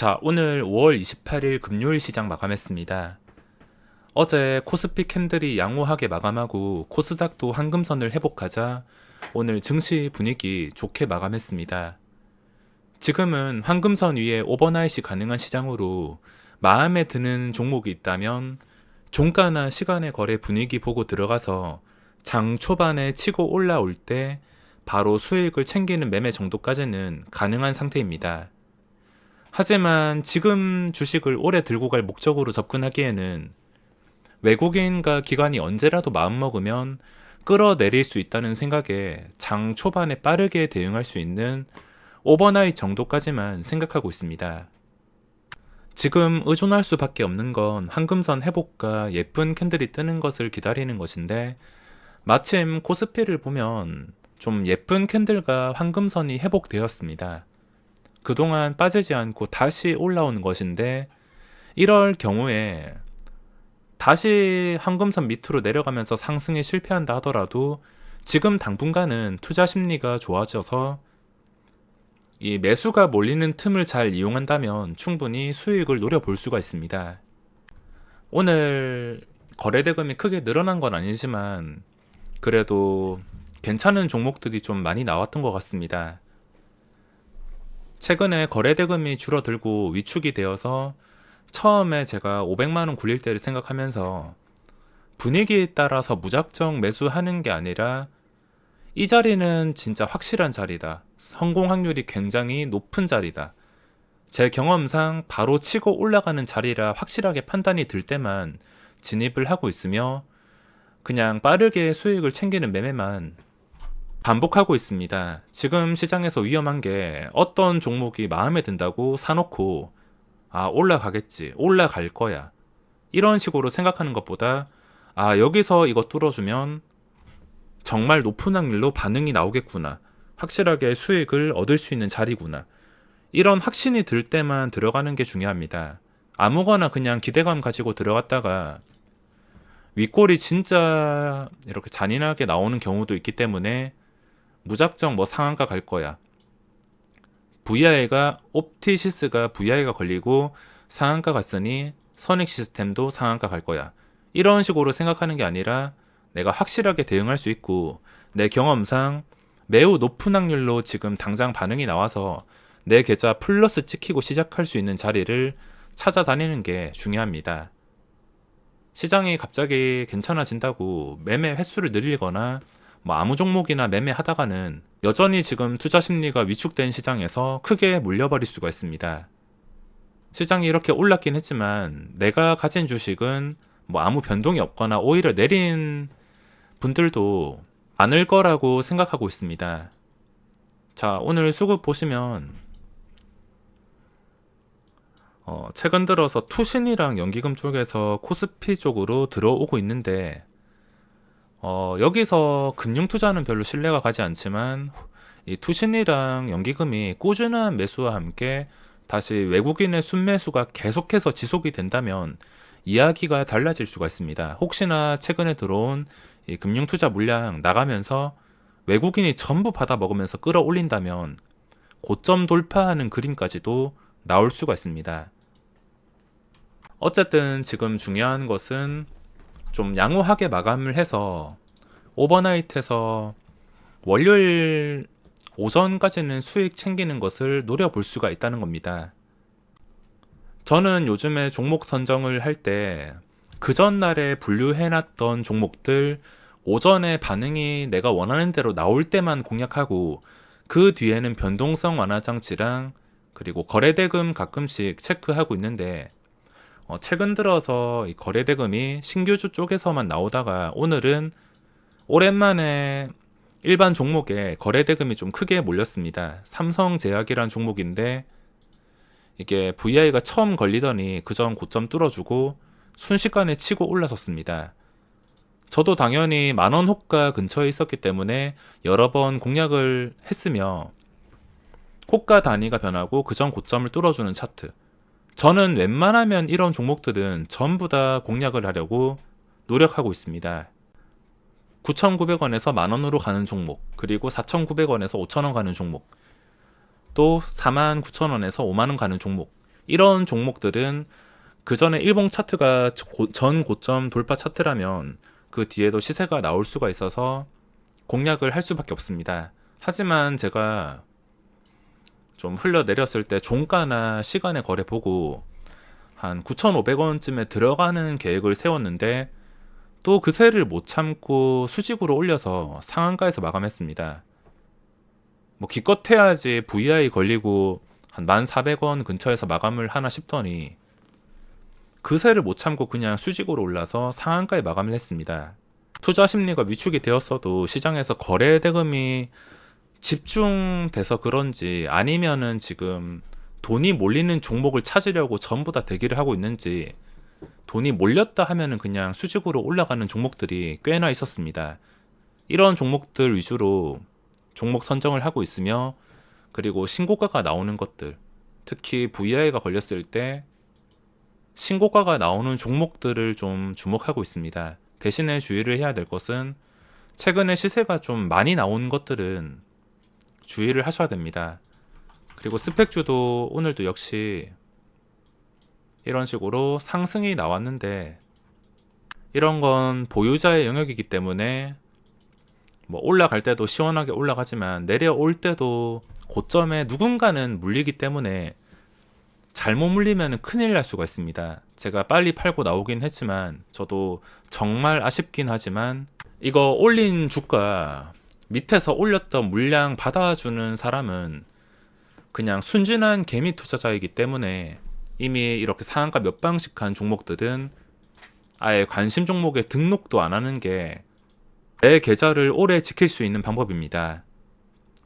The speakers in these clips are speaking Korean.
자, 오늘 5월 28일 금요일 시장 마감했습니다. 어제 코스피 캔들이 양호하게 마감하고 코스닥도 황금선을 회복하자 오늘 증시 분위기 좋게 마감했습니다. 지금은 황금선 위에 오버나잇이 가능한 시장으로 마음에 드는 종목이 있다면 종가나 시간의 거래 분위기 보고 들어가서 장 초반에 치고 올라올 때 바로 수익을 챙기는 매매 정도까지는 가능한 상태입니다. 하지만 지금 주식을 오래 들고 갈 목적으로 접근하기에는 외국인과 기관이 언제라도 마음먹으면 끌어내릴 수 있다는 생각에 장 초반에 빠르게 대응할 수 있는 오버나잇 정도까지만 생각하고 있습니다. 지금 의존할 수밖에 없는 건 황금선 회복과 예쁜 캔들이 뜨는 것을 기다리는 것인데 마침 코스피를 보면 좀 예쁜 캔들과 황금선이 회복되었습니다. 그동안 빠지지 않고 다시 올라오는 것인데 이럴 경우에 다시 황금선 밑으로 내려가면서 상승에 실패한다 하더라도 지금 당분간은 투자 심리가 좋아져서 이 매수가 몰리는 틈을 잘 이용한다면 충분히 수익을 노려볼 수가 있습니다. 오늘 거래 대금이 크게 늘어난 건 아니지만 그래도 괜찮은 종목들이 좀 많이 나왔던 것 같습니다. 최근에 거래대금이 줄어들고 위축이 되어서 처음에 제가 500만 원 굴릴 때를 생각하면서 분위기에 따라서 무작정 매수하는 게 아니라 이 자리는 진짜 확실한 자리다. 성공 확률이 굉장히 높은 자리다. 제 경험상 바로 치고 올라가는 자리라 확실하게 판단이 들 때만 진입을 하고 있으며 그냥 빠르게 수익을 챙기는 매매만 반복하고 있습니다. 지금 시장에서 위험한 게 어떤 종목이 마음에 든다고 사놓고 아, 올라가겠지. 올라갈 거야. 이런 식으로 생각하는 것보다 아, 여기서 이거 뚫어주면 정말 높은 확률로 반응이 나오겠구나. 확실하게 수익을 얻을 수 있는 자리구나. 이런 확신이 들 때만 들어가는 게 중요합니다. 아무거나 그냥 기대감 가지고 들어갔다가 윗골이 진짜 이렇게 잔인하게 나오는 경우도 있기 때문에 무작정 뭐 상한가 갈 거야. VI가 옵티시스가 VI가 걸리고 상한가 갔으니 선익 시스템도 상한가 갈 거야. 이런 식으로 생각하는 게 아니라 내가 확실하게 대응할 수 있고 내 경험상 매우 높은 확률로 지금 당장 반응이 나와서 내 계좌 플러스 찍히고 시작할 수 있는 자리를 찾아다니는 게 중요합니다. 시장이 갑자기 괜찮아진다고 매매 횟수를 늘리거나 뭐 아무 종목이나 매매하다가는 여전히 지금 투자 심리가 위축된 시장에서 크게 물려버릴 수가 있습니다. 시장이 이렇게 올랐긴 했지만 내가 가진 주식은 뭐 아무 변동이 없거나 오히려 내린 분들도 많을 거라고 생각하고 있습니다. 자, 오늘 수급 보시면 어, 최근 들어서 투신이랑 연기금 쪽에서 코스피 쪽으로 들어오고 있는데 어, 여기서 금융 투자는 별로 신뢰가 가지 않지만 이 투신이랑 연기금이 꾸준한 매수와 함께 다시 외국인의 순매수가 계속해서 지속이 된다면 이야기가 달라질 수가 있습니다. 혹시나 최근에 들어온 이 금융 투자 물량 나가면서 외국인이 전부 받아 먹으면서 끌어올린다면 고점 돌파하는 그림까지도 나올 수가 있습니다. 어쨌든 지금 중요한 것은 좀 양호하게 마감을 해서 오버나잇해서 월요일 오전까지는 수익 챙기는 것을 노려볼 수가 있다는 겁니다. 저는 요즘에 종목 선정을 할 때 그 전날에 분류해놨던 종목들 오전에 반응이 내가 원하는 대로 나올 때만 공략하고 그 뒤에는 변동성 완화 장치랑 그리고 거래대금 가끔씩 체크하고 있는데 어, 최근 들어서 이 거래대금이 신규주 쪽에서만 나오다가 오늘은 오랜만에 일반 종목에 거래대금이 좀 크게 몰렸습니다. 삼성제약이란 종목인데 이게 VI가 처음 걸리더니 그 전 고점 뚫어주고 순식간에 치고 올라섰습니다. 저도 당연히 만원 호가 근처에 있었기 때문에 여러 번 공략을 했으며 호가 단위가 변하고 그 전 고점을 뚫어주는 차트 저는 웬만하면 이런 종목들은 전부 다 공략을 하려고 노력하고 있습니다. 9,900원에서 만원으로 가는 종목, 그리고 4,900원에서 5,000원 가는 종목, 또 49,000원에서 5만원 가는 종목, 이런 종목들은 그 전에 일봉 차트가 고- 전 고점 돌파 차트라면 그 뒤에도 시세가 나올 수가 있어서 공략을 할 수밖에 없습니다. 하지만 제가 좀 흘러내렸을 때 종가나 시간의 거래 보고 한 9,500원쯤에 들어가는 계획을 세웠는데 또 그새를 못 참고 수직으로 올려서 상한가에서 마감했습니다. 뭐 기껏 해야지 VI 걸리고 한 1,400원 근처에서 마감을 하나 싶더니 그새를 못 참고 그냥 수직으로 올라서 상한가에 마감을 했습니다. 투자 심리가 위축이 되었어도 시장에서 거래 대금이 집중돼서 그런지 아니면은 지금 돈이 몰리는 종목을 찾으려고 전부 다 대기를 하고 있는지 돈이 몰렸다 하면은 그냥 수직으로 올라가는 종목들이 꽤나 있었습니다. 이런 종목들 위주로 종목 선정을 하고 있으며 그리고 신고가가 나오는 것들 특히 VI가 걸렸을 때 신고가가 나오는 종목들을 좀 주목하고 있습니다. 대신에 주의를 해야 될 것은 최근에 시세가 좀 많이 나온 것들은 주의를 하셔야 됩니다. 그리고 스펙주도 오늘도 역시 이런 식으로 상승이 나왔는데 이런 건 보유자의 영역이기 때문에 뭐 올라갈 때도 시원하게 올라가지만 내려올 때도 고점에 누군가는 물리기 때문에 잘못 물리면 큰일 날 수가 있습니다. 제가 빨리 팔고 나오긴 했지만 저도 정말 아쉽긴 하지만 이거 올린 주가 밑에서 올렸던 물량 받아주는 사람은 그냥 순진한 개미 투자자이기 때문에 이미 이렇게 상한가 몇 방씩 한 종목들은 아예 관심 종목에 등록도 안 하는 게 내 계좌를 오래 지킬 수 있는 방법입니다.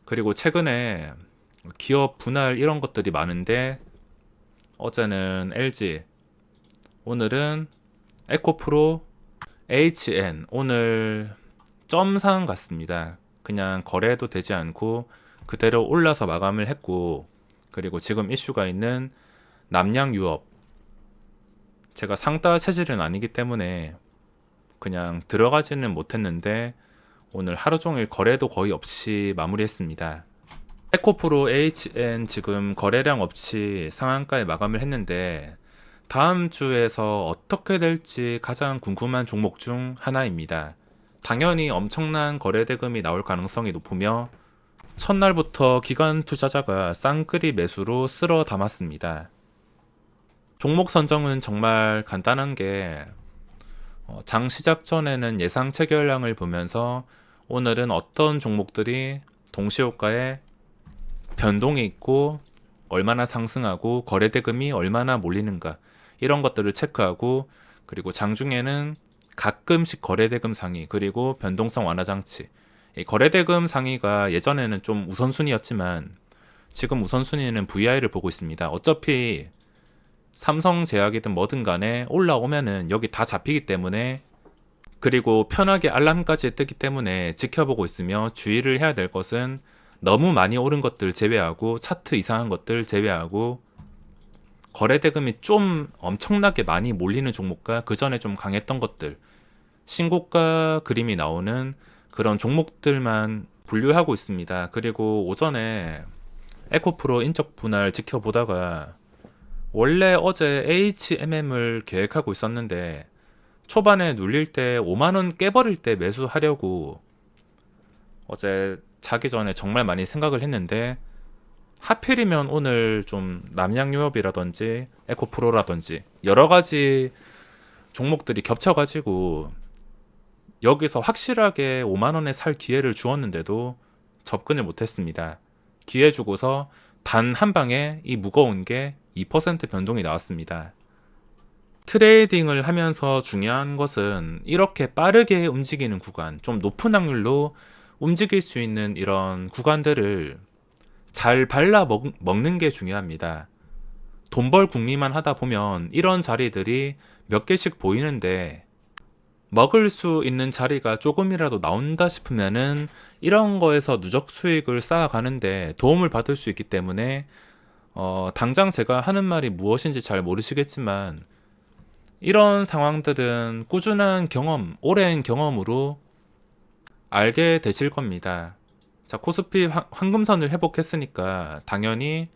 그리고 최근에 기업 분할 이런 것들이 많은데 어제는 LG, 오늘은 에코프로, HN, 오늘 점상 같습니다. 그냥 거래도 되지 않고 그대로 올라서 마감을 했고 그리고 지금 이슈가 있는 남양 유업 제가 상따 체질은 아니기 때문에 그냥 들어가지는 못했는데 오늘 하루 종일 거래도 거의 없이 마무리했습니다. 에코프로 HN 지금 거래량 없이 상한가에 마감을 했는데 다음 주에서 어떻게 될지 가장 궁금한 종목 중 하나입니다. 당연히 엄청난 거래 대금이 나올 가능성이 높으며 첫날부터 기관 투자자가 쌍끌이 매수로 쓸어 담았습니다. 종목 선정은 정말 간단한 게 어, 장 시작 전에는 예상 체결량을 보면서 오늘은 어떤 종목들이 동시호가에 변동이 있고 얼마나 상승하고 거래 대금이 얼마나 몰리는가 이런 것들을 체크하고 그리고 장중에는 가끔씩 거래대금 상위 그리고 변동성 완화 장치 이 거래대금 상위가 예전에는 좀 우선순위였지만 지금 우선순위는 VI를 보고 있습니다. 어차피 삼성제약이든 뭐든 간에 올라오면은 여기 다 잡히기 때문에 그리고 편하게 알람까지 뜨기 때문에 지켜보고 있으며 주의를 해야 될 것은 너무 많이 오른 것들 제외하고 차트 이상한 것들 제외하고 거래 대금이 좀 엄청나게 많이 몰리는 종목과 그 전에 좀 강했던 것들 신고가 그림이 나오는 그런 종목들만 분류하고 있습니다. 그리고 오전에 에코프로 인적 분할 지켜보다가 원래 어제 HMM을 계획하고 있었는데 초반에 눌릴 때 5만 원 깨버릴 때 매수하려고 어제 자기 전에 정말 많이 생각을 했는데 하필이면 오늘 좀 남양유업이라든지 에코프로라든지 여러 가지 종목들이 겹쳐가지고 여기서 확실하게 5만 원에 살 기회를 주었는데도 접근을 못했습니다. 기회 주고서 단 한 방에 이 무거운 게 2% 변동이 나왔습니다. 트레이딩을 하면서 중요한 것은 이렇게 빠르게 움직이는 구간, 좀 높은 확률로 움직일 수 있는 이런 구간들을 잘 발라 먹, 먹는 게 중요합니다. 돈벌 궁리만 하다 보면 이런 자리들이 몇 개씩 보이는데 먹을 수 있는 자리가 조금이라도 나온다 싶으면은 이런 거에서 누적 수익을 쌓아가는데 도움을 받을 수 있기 때문에 어, 당장 제가 하는 말이 무엇인지 잘 모르시겠지만 이런 상황들은 꾸준한 경험, 오랜 경험으로 알게 되실 겁니다. 자, 코스피 황- 황금선을 회복했으니까 당연히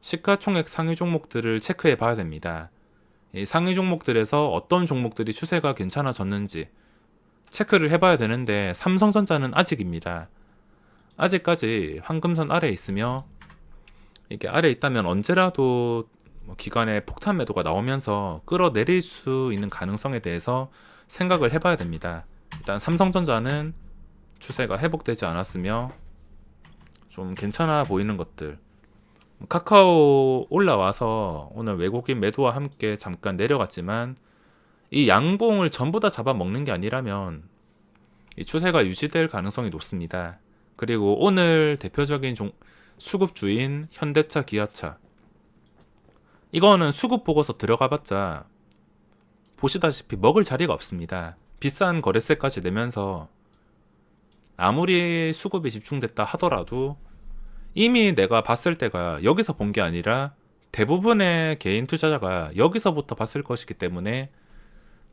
시가총액 상위 종목들을 체크해 봐야 됩니다. 이 상위 종목들에서 어떤 종목들이 추세가 괜찮아졌는지 체크를 해봐야 되는데 삼성전자는 아직입니다. 아직까지 황금선 아래에 있으며 이게 아래에 있다면 언제라도 뭐 기관의 폭탄 매도가 나오면서 끌어내릴 수 있는 가능성에 대해서 생각을 해봐야 됩니다. 일단 삼성전자는 추세가 회복되지 않았으며 좀 괜찮아 보이는 것들 카카오 올라와서 오늘 외국인 매도와 함께 잠깐 내려갔지만 이 양봉을 전부 다 잡아먹는 게 아니라면 이 추세가 유지될 가능성이 높습니다. 그리고 오늘 대표적인 종, 수급주인 현대차, 기아차 이거는 수급 보고서 들어가봤자 보시다시피 먹을 자리가 없습니다. 비싼 거래세까지 내면서 아무리 수급이 집중됐다 하더라도 이미 내가 봤을 때가 여기서 본 게 아니라 대부분의 개인 투자자가 여기서부터 봤을 것이기 때문에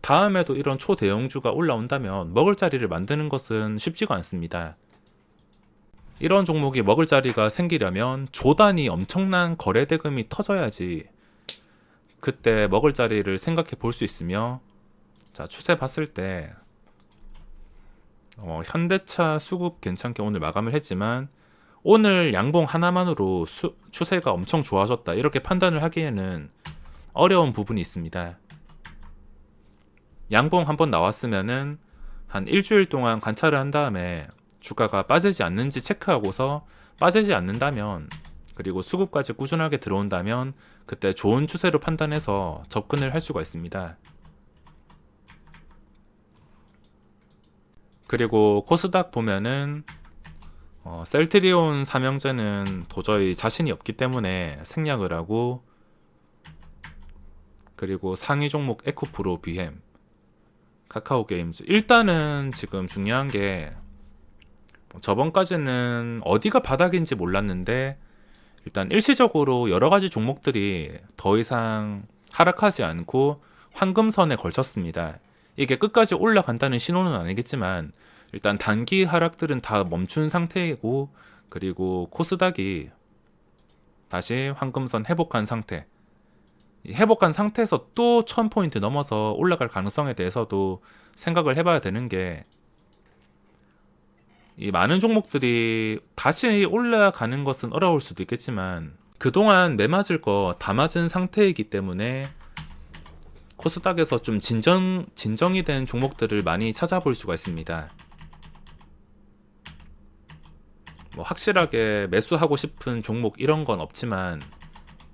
다음에도 이런 초대형주가 올라온다면 먹을 자리를 만드는 것은 쉽지가 않습니다. 이런 종목이 먹을 자리가 생기려면 조단이 엄청난 거래 대금이 터져야지 그때 먹을 자리를 생각해 볼 수 있으며 자 추세 봤을 때 어, 현대차 수급 괜찮게 오늘 마감을 했지만 오늘 양봉 하나만으로 수, 추세가 엄청 좋아졌다 이렇게 판단을 하기에는 어려운 부분이 있습니다. 양봉 한번 나왔으면은 한 일주일 동안 관찰을 한 다음에 주가가 빠지지 않는지 체크하고서 빠지지 않는다면 그리고 수급까지 꾸준하게 들어온다면 그때 좋은 추세로 판단해서 접근을 할 수가 있습니다. 그리고 코스닥 보면은 어, 셀트리온 삼형제는 도저히 자신이 없기 때문에 생략을 하고 그리고 상위 종목 에코프로 비햄 카카오 게임즈 일단은 지금 중요한 게 저번까지는 어디가 바닥인지 몰랐는데 일단 일시적으로 여러 가지 종목들이 더 이상 하락하지 않고 황금선에 걸쳤습니다. 이게 끝까지 올라간다는 신호는 아니겠지만 일단 단기 하락들은 다 멈춘 상태이고 그리고 코스닥이 다시 황금선 회복한 상태. 이 회복한 상태에서 또 1000포인트 넘어서 올라갈 가능성에 대해서도 생각을 해봐야 되는 게 이 많은 종목들이 다시 올라가는 것은 어려울 수도 있겠지만 그동안 매맞을 거 다 맞은 상태이기 때문에 코스닥에서 좀 진정 진정이 된 종목들을 많이 찾아볼 수가 있습니다. 뭐 확실하게 매수하고 싶은 종목 이런 건 없지만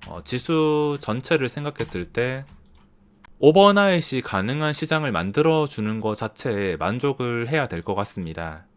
어, 지수 전체를 생각했을 때 오버나잇이 가능한 시장을 만들어 주는 것 자체에 만족을 해야 될 것 같습니다.